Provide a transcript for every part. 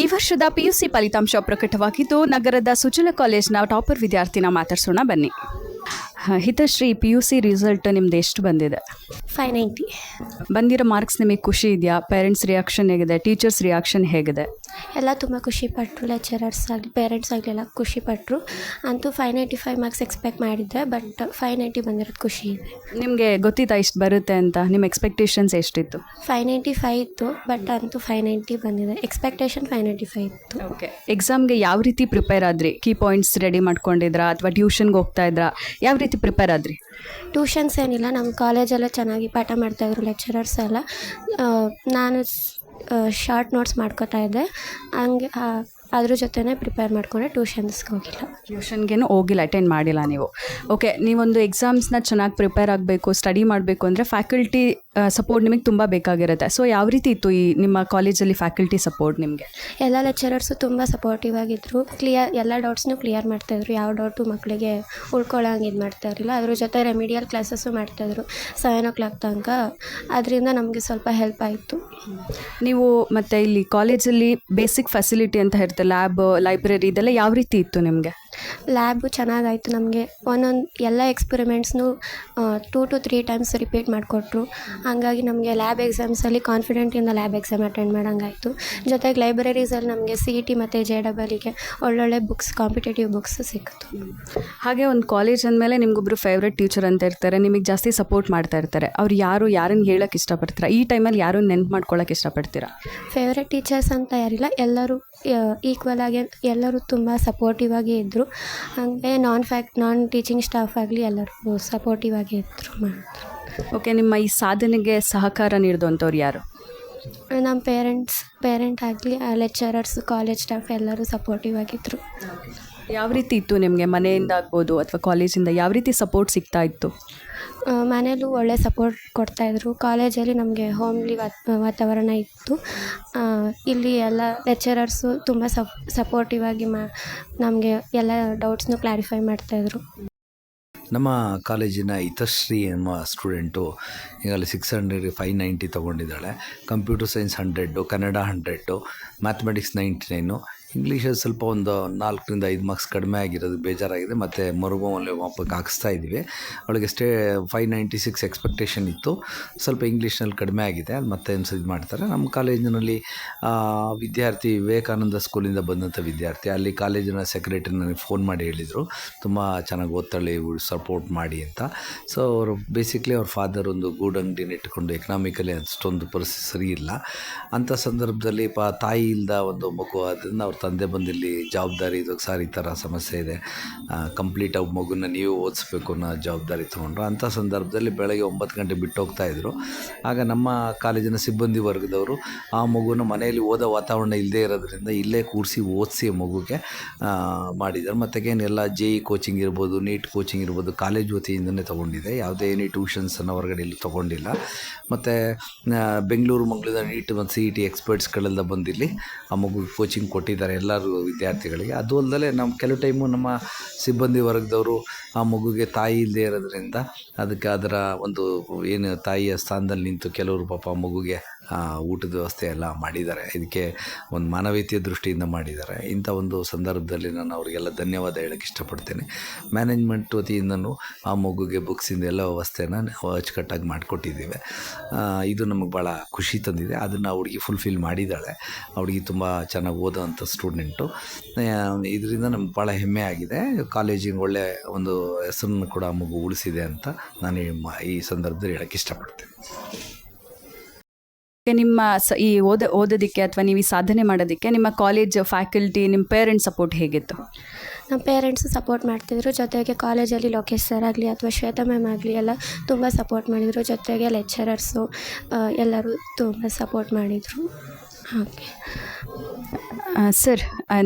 ಈ ವರ್ಷದ ಪಿಯುಸಿ ಫಲಿತಾಂಶ ಪ್ರಕಟವಾಗಿದ್ದು ನಗರದ ಸುಜಲ ಕಾಲೇಜ್ನ ಟಾಪರ್ ವಿದ್ಯಾರ್ಥಿನ ಮಾತಾಡ್ಸೋಣ ಬನ್ನಿ. Hithashree P U C result ನಿಮ್ದು ಎಷ್ಟು ಬಂದಿದೆ? ಫೈವ್ ನೈಂಟಿ ಬಂದಿರೋ ಮಾರ್ಕ್ಸ್ ನಿಮಗೆ ಖುಷಿ ಇದೆಯಾ? ಪೇರೆಂಟ್ಸ್ ರಿಯಾಕ್ಷನ್ ಹೇಗಿದೆ? ಟೀಚರ್ಸ್ ರಿಯಾಕ್ಷನ್ ಹೇಗಿದೆ? ಎಲ್ಲ ತುಂಬ ಖುಷಿಪಟ್ಟರು ಲೆಕ್ಚರರ್ಸ್ ಆಗಲಿ ಪೇರೆಂಟ್ಸ್ ಆಗಲಿ ಎಲ್ಲ ಖುಷಿಪಟ್ಟರು ಅಂತೂ five ninety five marks expect ಮಾಡಿದ್ದೆ ಬಟ್ ಫೈವ್ ನೈಂಟಿ ಬಂದಿರೋದು ಖುಷಿ ಇದೆ. ನಿಮಗೆ ಗೊತ್ತಿತ್ತಾ ಇಷ್ಟು ಬರುತ್ತೆ ಅಂತ? ನಿಮ್ಮ ಎಕ್ಸ್ಪೆಕ್ಟೇಷನ್ಸ್ ಎಷ್ಟಿತ್ತು? ಫೈವ್ ನೈಂಟಿ ಫೈವ್ ಇತ್ತು ಬಟ್ ಅಂತೂ ಫೈವ್ ನೈಂಟಿ ಬಂದಿದೆ. ಎಕ್ಸ್ಪೆಕ್ಟೇಷನ್ ಫೈವ್ ನೈಂಟಿ ಫೈವ್ ಇತ್ತು ಓಕೆ ಎಕ್ಸಾಮ್ಗೆ ಯಾವ ರೀತಿ ಪ್ರಿಪೇರ್ ಆದ್ರಿ? ಕೀ ಪಾಯಿಂಟ್ಸ್ ರೆಡಿ ಮಾಡ್ಕೊಂಡಿದ್ರಾ ಅಥವಾ ಟ್ಯೂಷನ್ಗೆ ಹೋಗ್ತಾ ಇದ್ರಾ? ಯಾವ ರೀತಿ ಪ್ರಿಪೇರ್ ಆದ್ರಿ? ಟ್ಯೂಷನ್ಸ್ ಏನಿಲ್ಲ ನಮ್ಮ ಕಾಲೇಜೆಲ್ಲ ಚೆನ್ನಾಗಿ ಪಾಠ ಮಾಡ್ತಾಯಿದ್ರು ಲೆಕ್ಚರರ್ಸ್ ಎಲ್ಲ. ನಾನು ಶಾರ್ಟ್ ನೋಟ್ಸ್ ಮಾಡ್ಕೋತಾ ಇದ್ದೆ. ಹಂಗೆ ಅದ್ರ ಜೊತೆನೇ ಪ್ರಿಪೇರ್ ಮಾಡ್ಕೊಂಡೆ. ಟ್ಯೂಷನ್ಸ್ಗೆ ಹೋಗಿಲ್ಲ. ಟ್ಯೂಷನ್ಗೇನು ಹೋಗಿಲ್ಲ ಅಟೆಂಡ್ ಮಾಡಿಲ್ಲ ನೀವು. ಓಕೆ ನೀವೊಂದು ಎಕ್ಸಾಮ್ಸ್ನ ಚೆನ್ನಾಗಿ ಪ್ರಿಪೇರ್ ಆಗಬೇಕು ಸ್ಟಡಿ ಮಾಡಬೇಕು ಅಂದರೆ ಫ್ಯಾಕಲ್ಟಿ ಸಪೋರ್ಟ್ ನಿಮಗೆ ತುಂಬ ಬೇಕಾಗಿರುತ್ತೆ. ಸೊ ಯಾವ ರೀತಿ ಇತ್ತು ಈ ನಿಮ್ಮ ಕಾಲೇಜಲ್ಲಿ ಫ್ಯಾಕಲ್ಟಿ ಸಪೋರ್ಟ್ ನಿಮಗೆ? ಎಲ್ಲ ಲೆಕ್ಚರರ್ಸು ತುಂಬ ಸಪೋರ್ಟಿವ್ ಆಗಿದ್ದರು ಕ್ಲಿಯರ್ ಎಲ್ಲ ಡೌಟ್ಸ್ನು ಕ್ಲಿಯರ್ ಮಾಡ್ತಾಯಿದ್ರು ಯಾವ ಡೌಟು ಮಕ್ಕಳಿಗೆ ಉಳ್ಕೊಳ್ಳೋಂಗೆ ಇದು ಮಾಡ್ತಾ ಇರಲಿಲ್ಲ. ಅದ್ರ ಜೊತೆ ರೆಮಿಡಿಯಲ್ ಕ್ಲಾಸಸ್ಸು ಮಾಡ್ತಾಯಿದ್ರು ಸೆವೆನ್ ಓ ಕ್ಲಾಕ್ ತನಕ. ಅದರಿಂದ ನಮಗೆ ಸ್ವಲ್ಪ ಹೆಲ್ಪ್ ಆಯಿತು. ನೀವು ಮತ್ತು ಇಲ್ಲಿ ಕಾಲೇಜಲ್ಲಿ ಬೇಸಿಕ್ ಫೆಸಿಲಿಟಿ ಅಂತ ಇರುತ್ತೆ ಲ್ಯಾಬ್ ಲೈಬ್ರರಿ ಇದೆಲ್ಲ ಯಾವ ರೀತಿ ಇತ್ತು ನಿಮಗೆ? ಲ್ಯಾಬು ಚೆನ್ನಾಗಾಯಿತು ನಮಗೆ. ಒಂದೊಂದು ಎಲ್ಲ ಎಕ್ಸ್ಪೆರಿಮೆಂಟ್ಸ್ನು two to three times repeat ಮಾಡಿಕೊಟ್ರು. ಹಾಗಾಗಿ ನಮಗೆ ಲ್ಯಾಬ್ ಎಕ್ಸಾಮ್ಸಲ್ಲಿ ಕಾನ್ಫಿಡೆಂಟಿಂದ ಲ್ಯಾಬ್ ಎಕ್ಸಾಮ್ ಅಟೆಂಡ್ ಮಾಡೋಂಗಾಯಿತು. ಜೊತೆಗೆ ಲೈಬ್ರರೀಸಲ್ಲಿ ನಮಗೆ ಸಿ ಇ ಟಿ ಮತ್ತು ಜೆ ಡಬಲ್ಗೆ ಒಳ್ಳೊಳ್ಳೆ ಬುಕ್ಸ್ ಕಾಂಪಿಟೇಟಿವ್ ಬುಕ್ಸ್ ಸಿಕ್ಕಿತು. ಹಾಗೆ ಒಂದು ಕಾಲೇಜ್ ಅಂದಮೇಲೆ ನಿಮಗೊಬ್ಬರು ಫೇವ್ರೆಟ್ ಟೀಚರ್ ಅಂತ ಇರ್ತಾರೆ ನಿಮಗೆ ಜಾಸ್ತಿ ಸಪೋರ್ಟ್ ಮಾಡ್ತಾ ಇರ್ತಾರೆ. ಅವ್ರು ಯಾರು ಯಾರನ್ನು ಹೇಳೋಕ್ಕೆ ಇಷ್ಟಪಡ್ತೀರಾ? ಈ ಟೈಮಲ್ಲಿ ಯಾರು ನೆನ್ಪು ಮಾಡ್ಕೊಳ್ಳೋಕೆ ಇಷ್ಟಪಡ್ತೀರಾ? ಫೇವ್ರೆಟ್ ಟೀಚರ್ಸ್ ಅಂತ ಯಾರಿಲ್ಲ ಎಲ್ಲರೂ ಈಕ್ವಲ್ ಆಗಿ ಎಲ್ಲರೂ ತುಂಬ ಸಪೋರ್ಟಿವ್ ಆಗಿ ಇದ್ದರು ಹಾಗೆ ನಾನ್ ಫ್ಯಾಕ್ ನಾನ್ ಟೀಚಿಂಗ್ ಸ್ಟಾಫ್ ಆಗಲಿ ಎಲ್ಲರೂ ಸಪೋರ್ಟಿವ್ ಆಗಿ ಇದ್ದರು ಮಾಡಿದ್ರು ಓಕೆ ನಿಮ್ಮ ಈ ಸಾಧನೆಗೆ ಸಹಕಾರ ನೀಡಿದಂಥವ್ರು ಯಾರು? ನಮ್ಮ ಪೇರೆಂಟ್ಸ್ ಪೇರೆಂಟ್ ಆಗಲಿ ಲೆಕ್ಚರರ್ಸ್ ಕಾಲೇಜ್ ಸ್ಟಾಫ್ ಎಲ್ಲರೂ ಸಪೋರ್ಟಿವ್ ಆಗಿದ್ದರು ಯಾವ ರೀತಿ ಇತ್ತು ನಿಮಗೆ ಮನೆಯಿಂದ ಆಗ್ಬೋದು ಅಥವಾ ಕಾಲೇಜಿಂದ ಯಾವ ರೀತಿ ಸಪೋರ್ಟ್ ಸಿಗ್ತಾ ಇತ್ತು? ಮನೆಯಲ್ಲೂ ಒಳ್ಳೆ ಸಪೋರ್ಟ್ ಕೊಡ್ತಾಯಿದ್ರು ಕಾಲೇಜಲ್ಲಿ ನಮಗೆ ಹೋಮ್ಲಿ ವಾತಾವರಣ ಇತ್ತು. ಇಲ್ಲಿ ಎಲ್ಲ ಲೆಕ್ಚರರ್ಸು ತುಂಬ ಸಪ್ ಸಪೋರ್ಟಿವ್ ಆಗಿ ಮಾ ನಮಗೆ ಎಲ್ಲ ಡೌಟ್ಸ್ನು ಕ್ಲಾರಿಫೈ ಮಾಡ್ತಾಯಿದ್ರು ನಮ್ಮ ಕಾಲೇಜಿನ ಹಿತಶ್ರೀ ಎಂಬ ಸ್ಟೂಡೆಂಟು ಈಗಲೇ six hundred five ninety ತೊಗೊಂಡಿದ್ದಾಳೆ. Computer science hundred Kannada hundred mathematics ninety nine ಇಂಗ್ಲೀಷಲ್ಲಿ ಸ್ವಲ್ಪ ಒಂದು ನಾಲ್ಕರಿಂದ ಐದು ಮಾರ್ಕ್ಸ್ ಕಡಿಮೆ ಆಗಿರೋದು ಬೇಜಾರಾಗಿದೆ. ಮತ್ತು ಮರುಗೋಮಲ್ಲಿ ವಾಪಕ್ಕೆ ಹಾಕಿಸ್ತಾ ಇದ್ದೀವಿ. ಅವಳಿಗೆ stay five ninety six expectation ಇತ್ತು. ಸ್ವಲ್ಪ ಇಂಗ್ಲೀಷ್ನಲ್ಲಿ ಕಡಿಮೆ ಆಗಿದೆ. ಅದು ಮತ್ತೆ ಒಂದು ಇದು ಮಾಡ್ತಾರೆ. ನಮ್ಮ ಕಾಲೇಜಿನಲ್ಲಿ ವಿದ್ಯಾರ್ಥಿ ವಿವೇಕಾನಂದ ಸ್ಕೂಲಿಂದ ಬಂದಂಥ ವಿದ್ಯಾರ್ಥಿ. ಅಲ್ಲಿ ಕಾಲೇಜಿನ ಸೆಕ್ರೆಟರಿ ನನಗೆ ಫೋನ್ ಮಾಡಿ ಹೇಳಿದರು. ತುಂಬ ಚೆನ್ನಾಗಿ ಓದ್ತಾಳೆ ಸಪೋರ್ಟ್ ಮಾಡಿ ಅಂತ. ಸೊ ಅವರು ಬೇಸಿಕ್ಲಿ ಅವ್ರ ಫಾದರ್ ಒಂದು ಗೂಡ್ ಅಂಗಡಿನ ಇಟ್ಕೊಂಡು ಎಕನಾಮಿಕಲಿ ಅಷ್ಟೊಂದು ಪರಿಸ್ಥಿತಿ ಸರಿ ಇಲ್ಲ. ಅಂಥ ಸಂದರ್ಭದಲ್ಲಿ ಪ, ತಾಯಿ ಇಲ್ಲದ ಒಂದು ಮಗು ಅದನ್ನು ಅವ್ರ ತಂದೆ ಬಂದಿಲ್ಲಿ ಜವಾಬ್ದಾರಿ ಇದು ಸರ್ ಈ ಥರ ಸಮಸ್ಯೆ ಇದೆ. ಕಂಪ್ಲೀಟ್ ಆಗಿ ಮಗುನ ನೀವು ಓದಿಸ್ಬೇಕು ಅನ್ನೋ ಜವಾಬ್ದಾರಿ ತೊಗೊಂಡ್ರು. ಅಂಥ ಸಂದರ್ಭದಲ್ಲಿ ಬೆಳಗ್ಗೆ ಒಂಬತ್ತು ಗಂಟೆ ಬಿಟ್ಟು ಹೋಗ್ತಾಯಿದ್ರು ಆಗ ನಮ್ಮ ಕಾಲೇಜಿನ ಸಿಬ್ಬಂದಿ ವರ್ಗದವರು ಆ ಮಗುನ ಮನೆಯಲ್ಲಿ ಓದೋ ವಾತಾವರಣ ಇಲ್ಲದೇ ಇರೋದ್ರಿಂದ ಇಲ್ಲೇ ಕೂರಿಸಿ ಓದಿಸಿ ಮಗುಗೆ ಮಾಡಿದ್ದಾರೆ. ಮತ್ತು ಏನೆಲ್ಲ ಜೆ ಇ ಕೋಚಿಂಗ್ ಇರ್ಬೋದು ನೀಟ್ ಕೋಚಿಂಗ್ ಇರ್ಬೋದು ಕಾಲೇಜ್ ವತಿಯಿಂದನೇ ತೊಗೊಂಡಿದೆ. ಯಾವುದೇ ಟ್ಯೂಷನ್ಸ್ ಟ್ಯೂಷನ್ಸನ್ನು ಹೊರಗಡೆ ಇಲ್ಲಿ ತೊಗೊಂಡಿಲ್ಲ. ಮತ್ತು ಬೆಂಗಳೂರು ಮಂಗಳೂರು ನೀಟ್ ಮತ್ತು ಸಿ ಇ ಟಿ ಎಕ್ಸ್ಪರ್ಟ್ಸ್ಗಳೆಲ್ಲ ಬಂದಿಲ್ಲಿ ಆ ಮಗುಗೆ ಕೋಚಿಂಗ್ ಕೊಟ್ಟಿದ್ದಾರೆ. ಎಲ್ಲರೂ ವಿದ್ಯಾರ್ಥಿಗಳಿಗೆ. ಅದು ಅಲ್ಲದೆ ನಮ್ಮ ಕೆಲವು ಟೈಮು ನಮ್ಮ ಸಿಬ್ಬಂದಿ ವರ್ಗದವರು ಆ ಮಗುಗೆ ತಾಯಿ ಇಲ್ಲದೆ ಇರೋದ್ರಿಂದ ಅದಕ್ಕೆ ಅದರ ಒಂದು ಏನು ತಾಯಿಯ ಸ್ಥಾನದಲ್ಲಿ ನಿಂತು ಕೆಲವರು ಪಾಪ ಮಗುಗೆ ಊಟದ ವ್ಯವಸ್ಥೆ ಎಲ್ಲ ಮಾಡಿದ್ದಾರೆ. ಇದಕ್ಕೆ ಒಂದು ಮಾನವೀಯತೆಯ ದೃಷ್ಟಿಯಿಂದ ಮಾಡಿದ್ದಾರೆ. ಇಂಥ ಒಂದು ಸಂದರ್ಭದಲ್ಲಿ ನಾನು ಅವರಿಗೆಲ್ಲ ಧನ್ಯವಾದ ಹೇಳಕ್ಕೆ ಇಷ್ಟಪಡ್ತೇನೆ. ಮ್ಯಾನೇಜ್ಮೆಂಟ್ ವತಿಯಿಂದನೂ ಆ ಮಗುಗೆ ಬುಕ್ಸಿಂದ ಎಲ್ಲ ವ್ಯವಸ್ಥೆನ ಅಚ್ಚುಕಟ್ಟಾಗಿ ಮಾಡಿಕೊಟ್ಟಿದ್ದೇವೆ. ಇದು ನಮಗೆ ಭಾಳ ಖುಷಿ ತಂದಿದೆ. ಅದನ್ನು ಅವ್ರಿಗೆ ಫುಲ್ಫಿಲ್ ಮಾಡಿದ್ದಾಳೆ. ಅವ್ರಿಗೆ ತುಂಬ ಚೆನ್ನಾಗಿ ಓದೋವಂಥ ಸ್ಟೂಡೆಂಟು ಇದರಿಂದ ನಮ್ಗೆ ಭಾಳ ಹೆಮ್ಮೆ ಆಗಿದೆ. ಕಾಲೇಜಿಗೆ ಒಳ್ಳೆ ಒಂದು ಹೆಸರನ್ನು ಕೂಡ ಮಗು ಉಳಿಸಿದೆ ಅಂತ ನಾನು ಈ ಮ- ಈ ಸಂದರ್ಭದಲ್ಲಿ ಹೇಳಕ್ಕೆ ಇಷ್ಟಪಡ್ತೇನೆ. ನಿಮ್ಮ ಸ ಈ ಓದ ಓದೋದಕ್ಕೆ ಅಥವಾ ನೀವು ಈ ಸಾಧನೆ ಮಾಡೋದಕ್ಕೆ ನಿಮ್ಮ ಕಾಲೇಜ್ ಫ್ಯಾಕಲ್ಟಿ ನಿಮ್ಮ ಪೇರೆಂಟ್ಸ್ ಸಪೋರ್ಟ್ ಹೇಗಿತ್ತು? ನಮ್ಮ ಪೇರೆಂಟ್ಸು ಸಪೋರ್ಟ್ ಮಾಡ್ತಿದ್ರು. ಜೊತೆಗೆ ಕಾಲೇಜಲ್ಲಿ ಲೋಕೇಶ್ ಸರ್ ಆಗಲಿ ಅಥವಾ ಶ್ವೇತಾ ಮ್ಯಾಮ್ ಆಗಲಿ ಎಲ್ಲ ತುಂಬ ಸಪೋರ್ಟ್ ಮಾಡಿದರು. ಜೊತೆಗೆ ಲೆಕ್ಚರರ್ಸು ಎಲ್ಲರೂ ತುಂಬ ಸಪೋರ್ಟ್ ಮಾಡಿದರು. ಹಾಗೆ ಸರ್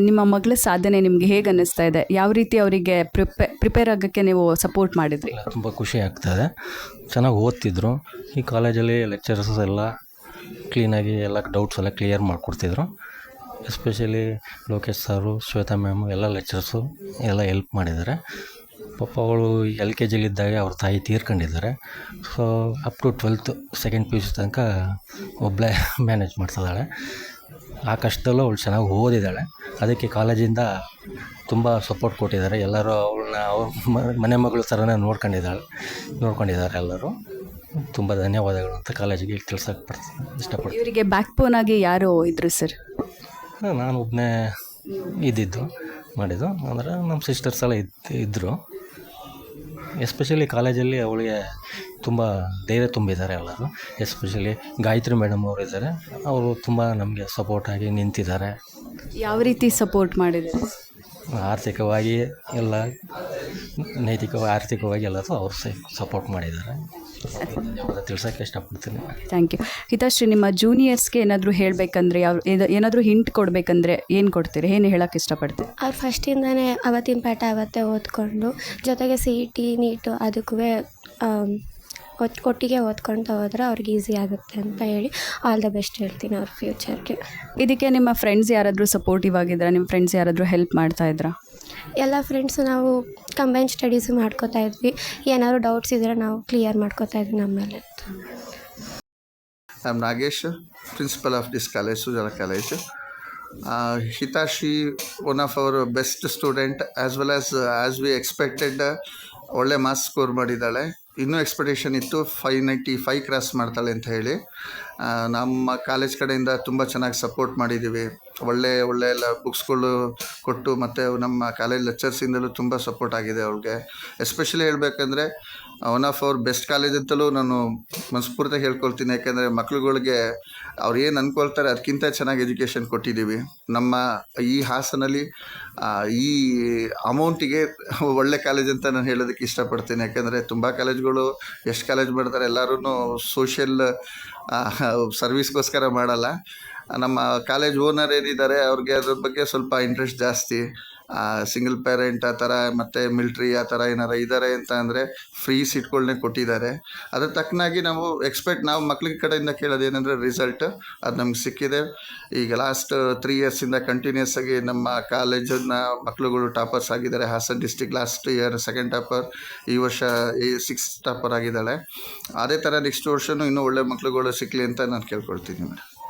ನಿಮ್ಮ ಮಗಳ ಸಾಧನೆ ನಿಮಗೆ ಹೇಗೆ ಅನ್ನಿಸ್ತಾ ಇದೆ? ಯಾವ ರೀತಿ ಅವರಿಗೆ ಪ್ರಿಪೇ, ಪ್ರಿಪೇರ್ ಆಗೋಕ್ಕೆ ನೀವು ಸಪೋರ್ಟ್ ಮಾಡಿದ್ರಿ? ತುಂಬ ಖುಷಿ ಆಗ್ತದೆ ಚೆನ್ನಾಗಿ ಓದ್ತಿದ್ರು. ಈ ಕಾಲೇಜಲ್ಲಿ ಲೆಕ್ಚರರ್ಸ್ ಎಲ್ಲ ಕ್ಲೀನಾಗಿ ಎಲ್ಲ ಡೌಟ್ಸ್ ಎಲ್ಲ clear ಮಾಡಿಕೊಡ್ತಿದ್ರು. Especially Lokesh sir, Shweta ma'am ಎಲ್ಲ ಲೆಕ್ಚರ್ಸು ಎಲ್ಲ ಹೆಲ್ಪ್ ಮಾಡಿದ್ದಾರೆ. ಪಾಪ ಅವಳು ಎಲ್ ಕೆ ಜಿಲಿದ್ದಾಗ ಅವ್ರ ತಾಯಿ ತೀರ್ಕೊಂಡಿದ್ದಾರೆ. So up to twelfth second P U C ತನಕ ಒಬ್ಬಳೇ ಮ್ಯಾನೇಜ್ ಮಾಡ್ತಿದ್ದಾಳೆ. ಆ ಕಷ್ಟದಲ್ಲೂ ಅವಳು ಚೆನ್ನಾಗಿ ಓದಿದ್ದಾಳೆ. ಅದಕ್ಕೆ ಕಾಲೇಜಿಂದ ತುಂಬ ಸಪೋರ್ಟ್ ಕೊಟ್ಟಿದ್ದಾರೆ. ಎಲ್ಲರೂ ಅವಳನ್ನ ಅವ್ರ ಮನೆ ಮಗಳು ಥರನೇ ನೋಡ್ಕೊಂಡಿದ್ದಾಳೆ ನೋಡ್ಕೊಂಡಿದ್ದಾರೆ ಎಲ್ಲರೂ. ತುಂಬ ಧನ್ಯವಾದಗಳು ಅಂತ ಕಾಲೇಜಿಗೆ ತಿಳ್ಸೋಕೆ ಪಡ್ತೀನಿ ಇಷ್ಟಪಡ್ತೀನಿ. ಇವರಿಗೆ ಬ್ಯಾಕ್ ಬೋನ್ ಆಗಿ ಯಾರು ಇದ್ರು ಸರ್ ನಾನು ಒಬ್ಬನೇ ಇದ್ದಿದ್ದು ಮಾಡಿದ್ದು. ಅಂದರೆ ನಮ್ಮ ಸಿಸ್ಟರ್ಸ್ ಎಲ್ಲ ಇದ್ದು ಇದ್ದರು ಎಸ್ಪೆಷಲಿ ಕಾಲೇಜಲ್ಲಿ ಅವಳಿಗೆ ತುಂಬ ಧೈರ್ಯ ತುಂಬಿದ್ದಾರೆ ಎಲ್ಲರೂ ಎಸ್ಪೆಷಲಿ ಗಾಯತ್ರಿ ಮೇಡಮ್ ಅವರು ಇದ್ದಾರೆ. ಅವರು ತುಂಬ ನಮಗೆ ಸಪೋರ್ಟಾಗಿ ನಿಂತಿದ್ದಾರೆ. ಯಾವ ರೀತಿ ಸಪೋರ್ಟ್ ಮಾಡಿದ್ದಾರೆ? ಆರ್ಥಿಕವಾಗಿ ಎಲ್ಲ ನೈತಿಕವಾಗಿ ಆರ್ಥಿಕವಾಗಿ ಎಲ್ಲದೂ ಅವರು ಸಪೋರ್ಟ್ ಮಾಡಿದ್ದಾರೆ. ತಿಳ್ಸೋಕ್ಕೆ ಇಷ್ಟಪಡ್ತೀನಿ. ಥ್ಯಾಂಕ್ ಯು ಹಿತಾಶ್ರೀ ನಿಮ್ಮ ಜೂನಿಯರ್ಸ್ಗೆ ಏನಾದರೂ ಹೇಳಬೇಕಂದ್ರೆ ಯಾವ ಏನ- ಏನಾದರೂ ಹಿಂಟ್ ಕೊಡಬೇಕಂದ್ರೆ ಏನು ಕೊಡ್ತೀರಿ? ಏನು ಹೇಳೋಕ್ಕೆ ಇಷ್ಟಪಡ್ತೀರಿ? ಅವ್ರು ಫಸ್ಟಿಂದನೇ ಅವತ್ತಿನ ಪಾಠ ಅವತ್ತೇ ಓದ್ಕೊಂಡು ಜೊತೆಗೆ ಸಿ ಇ ಟಿ ನೀಟು ಅದಕ್ಕೂ ಒಟ್ಟಿಗೆ ಓದ್ಕೊಳ್ತಾ ಹೋದ್ರೆ ಅವ್ರಿಗೆ ಈಸಿ ಆಗುತ್ತೆ ಅಂತ ಹೇಳಿ ಆಲ್ ದ ಬೆಸ್ಟ್ ಹೇಳ್ತೀನಿ ಅವ್ರ ಫ್ಯೂಚರ್ಗೆ ಇದಕ್ಕೆ ನಿಮ್ಮ ಫ್ರೆಂಡ್ಸ್ ಯಾರಾದರೂ ಸಪೋರ್ಟಿವ್ ಆಗಿದ್ರಾ? ನಿಮ್ಮ ಫ್ರೆಂಡ್ಸ್ ಯಾರಾದರೂ ಹೆಲ್ಪ್ ಮಾಡ್ತಾ ಇದ್ರಾ? ಎಲ್ಲ ಫ್ರೆಂಡ್ಸ್ ನಾವು ಕಂಬೈನ್ ಸ್ಟಡೀಸ್ ಮಾಡ್ಕೋತಾ ಇದ್ವಿ. ಏನಾದ್ರು ಡೌಟ್ಸ್ ಇದ್ದರೆ ನಾವು ಕ್ಲಿಯರ್ ಮಾಡ್ಕೋತಾ ಇದ್ವಿ ನಮ್ಮಲ್ಲಿ I am Nagesh principal of this college College. College Hithashri one of our best student as well as as we expected ಒಳ್ಳೆ ಮಾರ್ಕ್ಸ್ ಸ್ಕೋರ್ ಮಾಡಿದ್ದಾಳೆ. ಇನ್ನೂ ಎಕ್ಸ್ಪೆಕ್ಟೇಷನ್ ಇತ್ತು. ಫೈವ್ ನೈಂಟಿ ಫೈವ್ ಕ್ರಾಸ್ ಮಾಡ್ತಾಳೆ ಅಂತ ಹೇಳಿ. ನಮ್ಮ ಕಾಲೇಜ್ ಕಡೆಯಿಂದ ತುಂಬ ಚೆನ್ನಾಗಿ ಸಪೋರ್ಟ್ ಮಾಡಿದ್ದೀವಿ ಒಳ್ಳೆ ಒಳ್ಳೆ ಎಲ್ಲ ಬುಕ್ಸ್ಗಳು ಕೊಟ್ಟು ಮತ್ತು ನಮ್ಮ ಕಾಲೇಜ್ ಲೆಕ್ಚರ್ಸಿಂದಲೂ ತುಂಬ ಸಪೋರ್ಟ್ ಆಗಿದೆ ಅವ್ರಿಗೆ ಎಸ್ಪೆಷಲಿ ಹೇಳಬೇಕಂದ್ರೆ ಒನ್ ಆಫ್ ಅವ್ರ ಬೆಸ್ಟ್ ಕಾಲೇಜ್ ಅಂತಲೂ ನಾನು ಮನಸ್ಫೂರ್ತಿ ಹೇಳ್ಕೊಳ್ತೀನಿ. ಯಾಕೆಂದರೆ ಮಕ್ಳುಗಳಿಗೆ ಅವ್ರು ಏನು ಅಂದ್ಕೊಳ್ತಾರೆ ಅದಕ್ಕಿಂತ ಚೆನ್ನಾಗಿ ಎಜುಕೇಷನ್ ಕೊಟ್ಟಿದ್ದೀವಿ ನಮ್ಮ ಈ ಹಾಸನಲ್ಲಿ ಈ ಅಮೌಂಟಿಗೆ ಒಳ್ಳೆ ಕಾಲೇಜ್ ಅಂತ ನಾನು ಹೇಳೋದಕ್ಕೆ ಇಷ್ಟಪಡ್ತೀನಿ. ಯಾಕೆಂದರೆ ತುಂಬ ಕಾಲೇಜ್ಗಳು ಎಷ್ಟು ಕಾಲೇಜ್ ಮಾಡ್ತಾರೆ ಎಲ್ಲರೂ ಸೋಷಿಯಲ್ ಸರ್ವಿಸ್ಗೋಸ್ಕರ ಮಾಡಲ್ಲ. ನಮ್ಮ ಕಾಲೇಜ್ ಓನರ್ ಏನಿದ್ದಾರೆ, ಅವ್ರಿಗೆ ಅದ್ರ ಬಗ್ಗೆ ಸ್ವಲ್ಪ ಇಂಟ್ರೆಸ್ಟ್ ಜಾಸ್ತಿ. ಸಿಂಗಲ್ ಪೇರೆಂಟ್ ಆ ಥರ, ಮತ್ತು ಮಿಲ್ಟ್ರಿ ಆ ಥರ ಏನಾರ ಇದ್ದಾರೆ ಅಂತ ಅಂದರೆ ಫ್ರೀ ಸೀಟ್ಗಳನ್ನೇ ಕೊಟ್ಟಿದ್ದಾರೆ. ಅದ್ರ ತಕ್ಕನಾಗಿ ನಾವು ಎಕ್ಸ್ಪೆಕ್ಟ್ ನಾವು ಮಕ್ಳಿಗೆ ಕಡೆಯಿಂದ ಕೇಳೋದು ಏನಂದರೆ ರಿಸಲ್ಟ್ ಅದು ನಮ್ಗೆ ಸಿಕ್ಕಿದೆ. ಈಗ ಲಾಸ್ಟ್ ತ್ರೀ ಇಯರ್ಸಿಂದ ಕಂಟಿನ್ಯೂಸ್ ಆಗಿ ನಮ್ಮ ಕಾಲೇಜನ್ನ ಮಕ್ಳುಗಳು ಟಾಪರ್ಸ್ ಆಗಿದ್ದಾರೆ. Hassan district last year second topper ಈ ವರ್ಷ ಈ ಸಿಕ್ಸ್ ಟಾಪರ್ ಆಗಿದ್ದಾಳೆ. ಅದೇ ಥರ ನೆಕ್ಸ್ಟ್ ವರ್ಷವೂ ಇನ್ನೂ ಒಳ್ಳೆ ಮಕ್ಳುಗಳು ಸಿಕ್ಕಲಿ ಅಂತ ನಾನು ಕೇಳ್ಕೊಳ್ತೀನಿ ಮೇಡಮ್